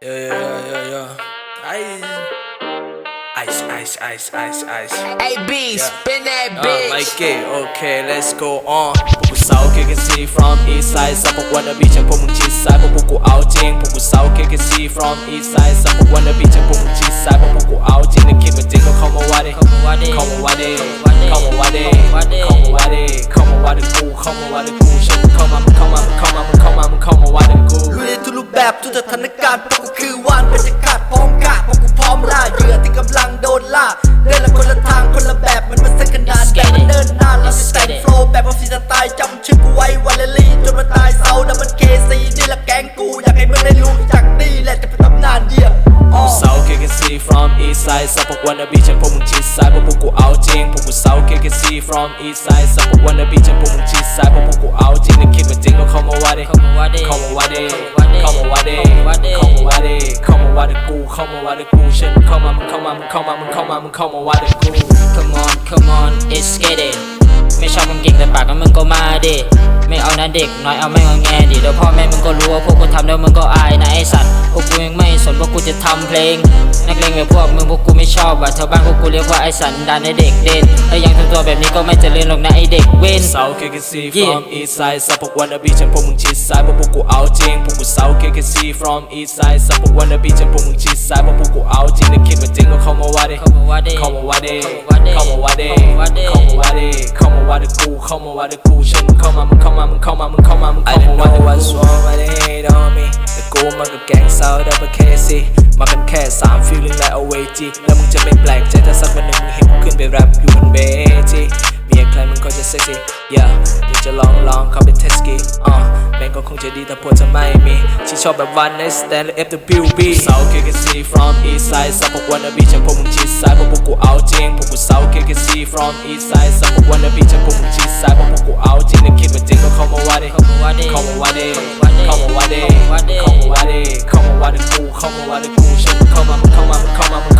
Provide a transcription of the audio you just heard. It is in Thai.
Yeah, yeah, yeah, yeah. Ice, ice, ice, ice, ice. Hey B, spin that Uh, bitch. like it, okay, let's go on พวกกูเซา KKC from east side สับพวกวันนบีฉันพวกมึงชิดซ้ายพวกพวกกูเอาจริงพวกกูเซา KKC from east side สับพวกวันนบีฉันพวกมึงชิดซ้ายพวกพวกกูเอาจริงและคิดว่าจริงก็เข้ามาว่าดิเข้ามาว่าดิ บบทุกสถานการณ์เพราะกูคือวานเป็นจะขาดพร้อมกะเพราะกูพร้อมล่าเหยื่อที่กำลังโดนล่าเดินละคนละทางคนละแบบมันมาเส้นขนาดแบบมันเดินหน้าเราจะแต่งโฟล์แบบว่าฟรีสไตล์จำชื่อกูไว้วันเลลี่จนมาตายเซาดับมันเคซีนี่ละแก๊งกูอยากให้มึงได้รู้จักนี่แหละจะเป็นตำนานเยี่ยมอ๋อเซา KKC from east side สับพวกวันนบีฉันพวกมึงชิดซ้ายพวกพวกกูเอาจริงพวกกูเซา KKC from east side สับพวกวันนบีฉันพวกมึงชิดซ้ายพวกพวกกูเอาจริงและคิดว่าจริงก็ มาว่าดิกูเข้ามาว่าดิกูฉันเข้ามามึงเข้ามามึงเข้ามามึงเข้ามามึงเข้ามาว่าดิกู Come on come on it's get it ไม่ชอบมึงเก่งแต่ปากกันมึงก็มาดิไม่เอานะเด็กน้อยเอาไม่งอแงดิเดี๋ยวพ่อแม่มึงก็รู้ว่าพวกกูทำแล้วมึงก็อายนะไอสัตว์พวกกูยังไม่สนว่ากูจะทำเพลง นักเลงแบบพวกมึงพวกกูไม่ชอบว่ะชาวบ้านพวกกูเรียกว่าไอสันดานไอเด็กเด่นถ้ายังทำตัวแบบนี้ก็ไม่เจริญหรอกนะไอเด็กเว้นเซา KKC from east side สับพวกวันนบีฉันพวกมึงชิดซ้ายพวกพวกกูเอาจริงพวกกูเซา KKC from east side สับพวกวันนบีฉันพวกมึงชิดซ้ายพวกพวกกูเอาจริงและคิดว่าจริงก็เข้ามาว่าดิเข้ามาว่าดิเข้ามาว่าดิเข้าเข้ามามาว่าว่าดิดิเข้ามาว่าดิเข้ามาว่าดิเข้ามาว่าดิกูเข้ามาว่าดิกูฉันเข้ามามึงเข้ามามึงเข้ามามึงเข้ามามึงเข้ามาว่าดิ what's wrong why they hate on me แต่กูมันก็แก๊งเซ มากันแค่สาม feeling like a way G แล้วมึงจะไม่แปลกใจถ้าสักวันหนึ่งมึงเห็นกูขึ้นไปแรปอยู่บนเวทีมีใครมึงก็จะเซ็กซี่ yeah อยากจะลองลองเข้าไปเทสกี้อะแม่งก็คงจะดีแต่พวกจะไม่มีที่ชอบแบบ one night stand และ FWB เซา KKC from east side สับพวกวันนบีฉันพวกมึงชิดซ้ายพวกพวกกูเอาจริงพวกกูเซา KKC from east side สับพวกวันนบีฉันพวกมึงชิดซ้ายพวกพวกกูเอาจริงและคิดว่าจริงก็เข้ามาว่าดิเข้ามาว่าดิเข้ามาว่าดิเข้าเข้ามามาว่า Come on, why they come on, come on, come on, come on.